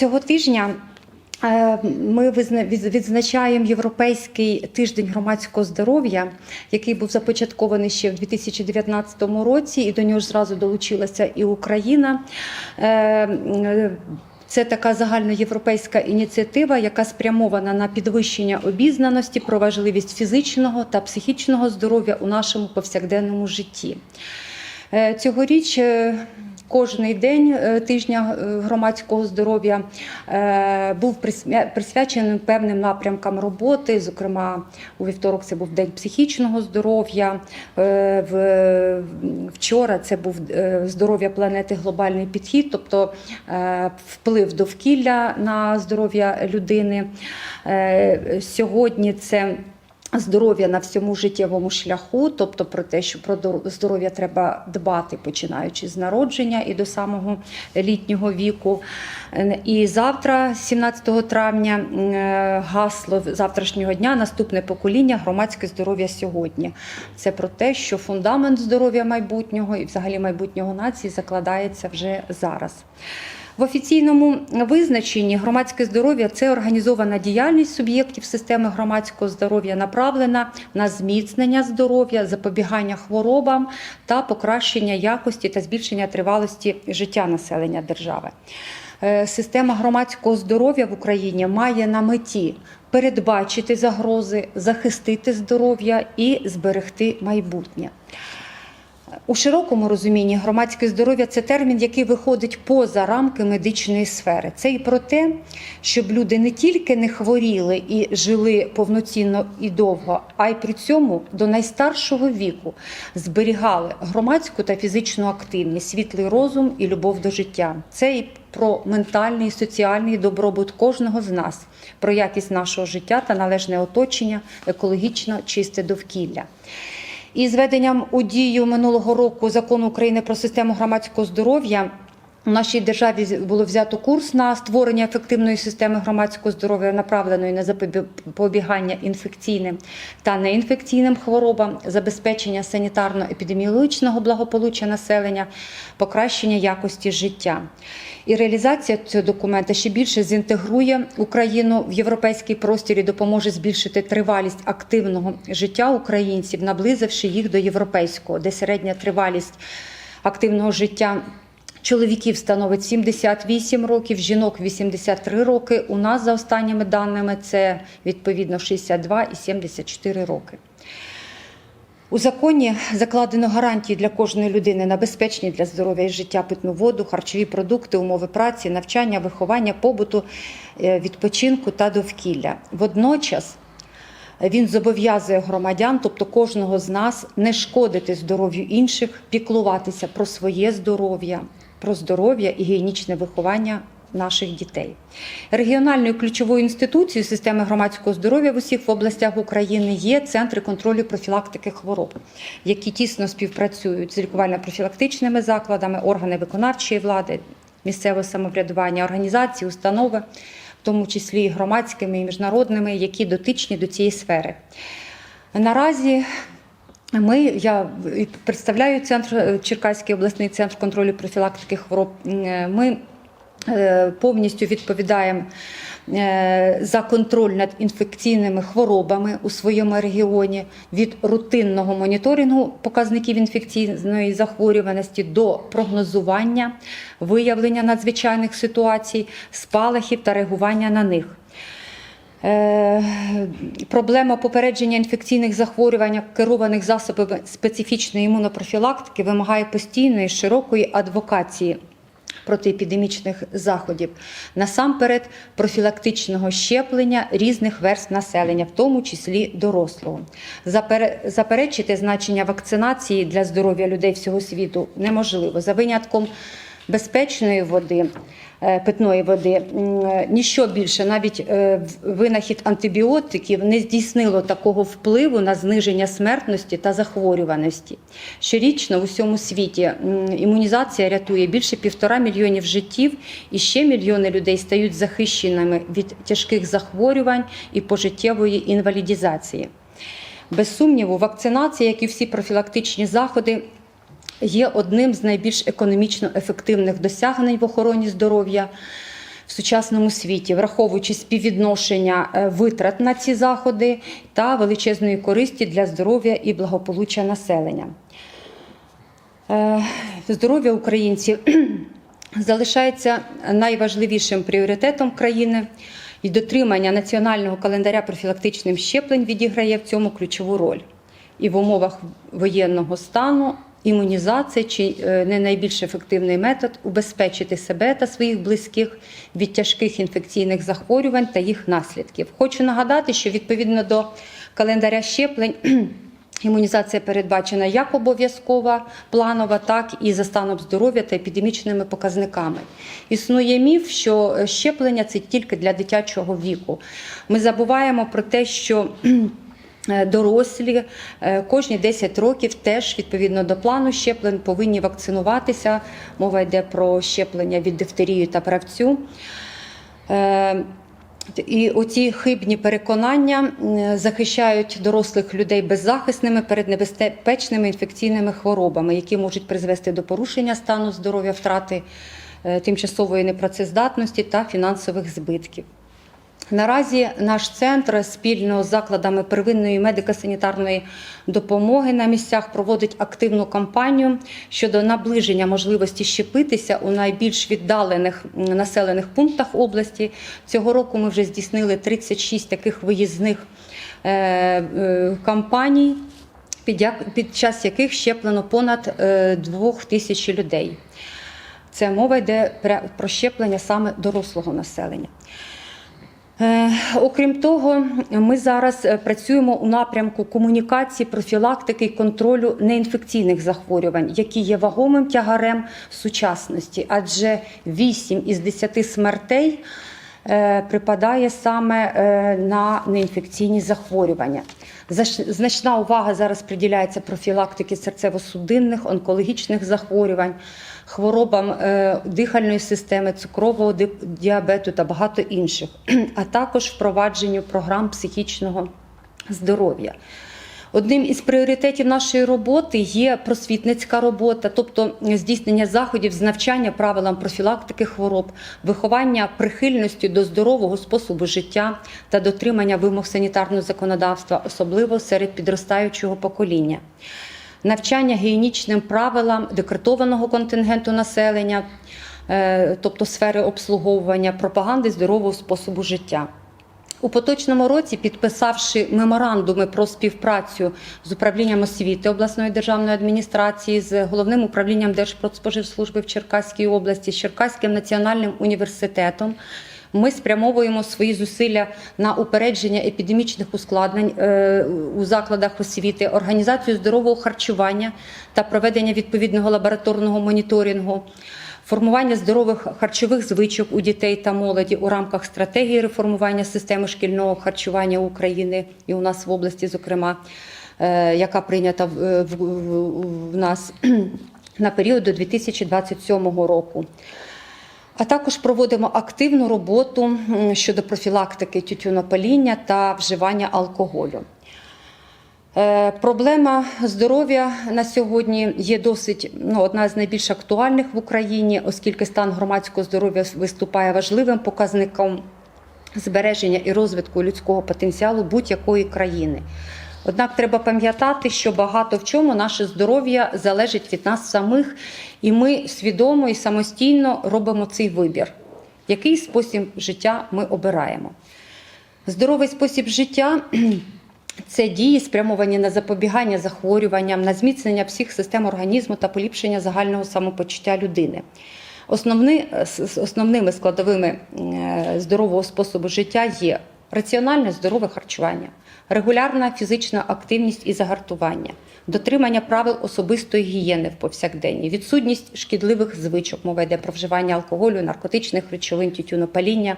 Цього тижня е, ми відзначаємо Європейський тиждень громадського здоров'я, який був започаткований ще в 2019 році, і до нього ж зразу долучилася і Україна. Е, е, Це така загальноєвропейська ініціатива, яка спрямована на підвищення обізнаності про важливість фізичного та психічного здоров'я у нашому повсякденному житті. Цьогоріч кожний день е, тижня е, громадського здоров'я е, був присвячений певним напрямкам роботи. Зокрема, у вівторок це був день психічного здоров'я. Вчора це був здоров'я планети, глобальний підхід, тобто вплив довкілля на здоров'я людини. Сьогодні це здоров'я на всьому життєвому шляху, тобто про те, що про дор- здоров'я треба дбати, починаючи з народження і до самого літнього віку. І завтра, 17 травня, е, гасло завтрашнього дня наступне покоління громадське здоров'я сьогодні. Це про те, що фундамент здоров'я майбутнього і взагалі майбутнього нації закладається вже зараз. В офіційному визначенні громадське здоров'я це організована діяльність суб'єктів системи громадського здоров'я, направлена на зміцнення здоров'я, запобігання хворобам та покращення якості та збільшення тривалості життя населення держави. Е, Система громадського здоров'я в Україні має на меті передбачити загрози, захистити здоров'я і зберегти майбутнє. У широкому розумінні громадське здоров'я це термін, який виходить поза рамки медичної сфери. Це і про те, щоб люди не тільки не хворіли і жили повноцінно і довго, а й при цьому до найстаршого віку зберігали громадську та фізичну активність, світлий розум і любов до життя. Це і про ментальний і соціальний добробут кожного з нас, про якість нашого життя та належне оточення, екологічно чисте довкілля. І з введенням у дію минулого року закону України про систему громадського здоров'я у нашій державі було взято курс на створення ефективної системи громадського здоров'я, направленої на запобігання інфекційним та неінфекційним хворобам, забезпечення санітарно-епідеміологічного благополуччя населення, покращення якості життя. І реалізація цього документа ще більше зінтегрує Україну в європейський простір і допоможе збільшити тривалість активного життя українців, наблизивши їх до європейського, де середня тривалість активного життя. Чоловіків становить 78 років, жінок 83 роки. У нас за останніми даними це відповідно 62 і 74 роки. У законі закладено гарантії для кожної людини на безпечні для здоров'я і життя питну воду, харчові продукти, умови праці, навчання, виховання, побуту, е, відпочинку та довкілля. Водночас він зобов'язує громадян, тобто кожного з нас, не шкодити здоров'ю інших, піклуватися про своє здоров'я, про здоров'я і гігієнічне виховання наших дітей. Регіональною ключовою інституцією системи громадського здоров'я в усіх областях України є центри контролю профілактики хвороб, які тісно співпрацюють з лікувально-профілактичними закладами, органи виконавчої влади, місцевого самоврядування, організації, установи, в тому числі і громадськими і міжнародними, які дотичні до цієї сфери. Наразі ми, я представляю центр е, Черкаський обласний центр контролю профілактики хвороб. Е, Ми е, повністю відповідаємо за контроль над інфекційними хворобами у своєму регіоні від рутинного моніторингу показників інфекційної захворюваності до прогнозування, виявлення надзвичайних ситуацій, спалахів та реагування на них. Проблема попередження інфекційних захворювань, керованих засобами специфічної імунопрофілактики, вимагає постійної широкої адвокації протиепідемічних заходів, насамперед профілактичного щеплення різних верств населення, в тому числі дорослого. Заперечити значення вакцинації для здоров'я людей всього світу неможливо за винятком безпечної води, е, питної води, е, ніщо більше, навіть е, винахід антибіотиків не здійснило такого впливу на зниження смертності та захворюваності. Щорічно в усьому світі імунізація рятує більше півтора мільйонів життів, і ще мільйони людей стають захищеними від тяжких захворювань і пожиттєвої інвалідізації. Без сумніву, вакцинація, як і всі профілактичні заходи, є одним з найбільш економічно ефективних досягнень в охороні здоров'я. в сучасному світі, враховуючи співвідношення е, витрат на ці заходи та величезної користі для здоров'я і благополуччя населення. Е, Здоров'я українців залишається найважливішим пріоритетом країни, і дотримання національного календаря профілактичним щеплень відіграє в цьому ключову роль. І в умовах воєнного стану імунізація чи е, не найбільш ефективний метод убезпечити себе та своїх близьких від тяжких інфекційних захворювань та їх наслідків. Хочу нагадати, що відповідно до календаря щеплень. Імунізація передбачена як обов'язкова, планова, так і за станом здоров'я та епідемічними показниками. Існує міф, що е, щеплення це тільки для дитячого віку. Ми забуваємо про те, що дорослі е, кожні 10 років теж відповідно до плану щеплень повинні вакцинуватися. Мова йде про щеплення від дифтерії та правцю. Е, і оці хибні переконання захищають дорослих людей беззахисними перед небезпечними інфекційними хворобами, які можуть призвести до порушення стану здоров'я, втрати е, тимчасової непрацездатності та фінансових збитків. Наразі наш центр спільно з закладами первинної медико-санітарної допомоги на місцях проводить активну кампанію щодо наближення можливості щепитися у найбільш віддалених населених пунктах області. Цього року ми вже здійснили 36 таких виїзних е, е, кампаній, під, час яких щеплено понад е, 2 тисяч людей. Це мова йде про щеплення саме дорослого населення. Е, Окрім того, ми зараз е, працюємо у напрямку комунікації, профілактики і контролю неінфекційних захворювань, які є вагомим тягарем сучасності, адже 8 із 10 смертей е, припадає саме на неінфекційні захворювання. Значна увага зараз приділяється профілактики серцево-судинних, онкологічних захворювань, хворобам е, дихальної системи, цукрового діабету та багато інших, а також впровадженню програм психічного здоров'я. Одним із пріоритетів нашої роботи є просвітницька робота, тобто здійснення заходів з навчання правилам профілактики хвороб, виховання прихильності до здорового способу життя та дотримання вимог санітарного законодавства, особливо серед підростаючого покоління. Навчання гігієнічним правилам декретованого контингенту населення, е, тобто сфери обслуговування, пропаганди здорового способу життя. У поточному році, підписавши меморандуми про співпрацю з управлінням освіти обласної державної адміністрації, з головним управлінням Держпродспоживслужби в Черкаській області, з Черкаським національним університетом, ми спрямовуємо свої зусилля на упередження епідемічних ускладнень е, у закладах освіти, організацію здорового харчування та проведення відповідного лабораторного моніторингу. Формування здорових харчових звичок у дітей та молоді у рамках стратегії реформування системи шкільного харчування України і у нас в області, зокрема, е, яка прийнята в, нас на період до 2027 року. А також проводимо активну роботу щодо профілактики тютюнопаління та вживання алкоголю. Е, Проблема здоров'я на сьогодні є досить ну, одна з найбільш актуальних в Україні, оскільки стан громадського здоров'я виступає важливим показником збереження і розвитку людського потенціалу будь-якої країни. Однак треба пам'ятати, що багато в чому наше здоров'я залежить від нас самих, і ми свідомо і самостійно робимо цей вибір, який спосіб життя ми обираємо. Здоровий спосіб життя це дії, спрямовані на запобігання захворюванням, на зміцнення всіх систем організму та поліпшення загального самопочуття людини. Основни, с- основними складовими е, здорового способу життя є раціональне здорове харчування, регулярна фізична активність і загартування, дотримання правил особистої гігієни в повсякденні, відсутність шкідливих звичок, мова йде про вживання алкоголю, наркотичних речовин, тютюнопаління,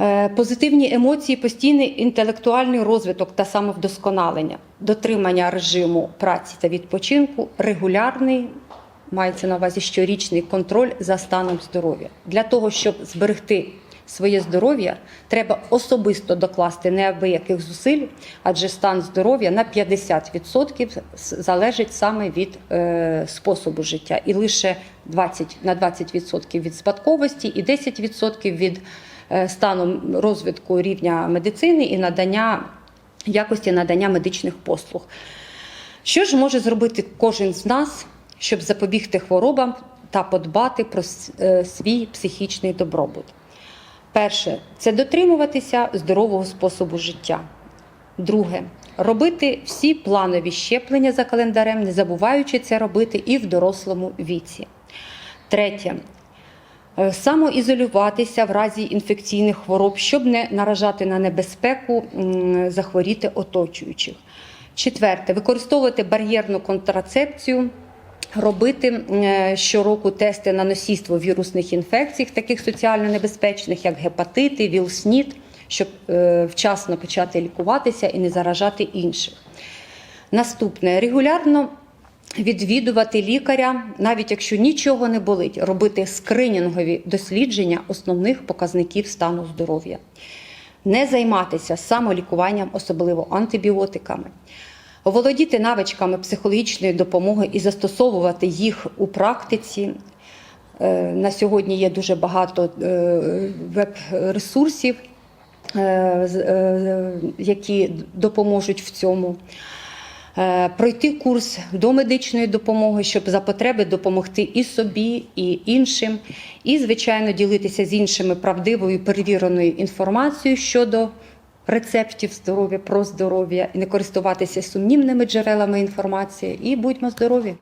Е, Позитивні емоції, постійний інтелектуальний розвиток та самовдосконалення, дотримання режиму праці та відпочинку, регулярний, мається на увазі щорічний контроль за станом здоров'я. Для того, щоб зберегти своє здоров'я, треба особисто докласти неабияких зусиль, адже стан здоров'я на 50% залежить саме від е, способу життя, і лише 20, на 20% від спадковості і 10% від е, стану розвитку рівня медицини і надання якості надання медичних послуг. Що ж може зробити кожен з нас, щоб запобігти хворобам та подбати про е, свій психічний добробут? Перше це дотримуватися здорового способу життя. Друге робити всі планові щеплення за календарем, не забуваючи це робити і в дорослому віці. Третє Е, самоізолюватися в разі інфекційних хвороб, щоб не наражати на небезпеку захворіти оточуючих. Четверте, використовувати бар'єрну контрацепцію. Робити е, щороку тести на носійство вірусних інфекцій, таких соціально небезпечних, як гепатити, ВІЛ-СНІД, щоб е, вчасно почати лікуватися і не заражати інших. Наступне регулярно відвідувати лікаря, навіть якщо нічого не болить, робити скринінгові дослідження основних показників стану здоров'я, не займатися самолікуванням, особливо антибіотиками. Володіти навичками психологічної допомоги і застосовувати їх у практиці. Е, На сьогодні є дуже багато е, веб-ресурсів, е, які допоможуть в цьому. Пройти курс до медичної допомоги, щоб за потреби допомогти і собі, і іншим, і, звичайно, ділитися з іншими правдивою перевіреною інформацією щодо рецептів здоров'я, про здоров'я, і не користуватися сумнівними джерелами інформації. І будьмо здорові!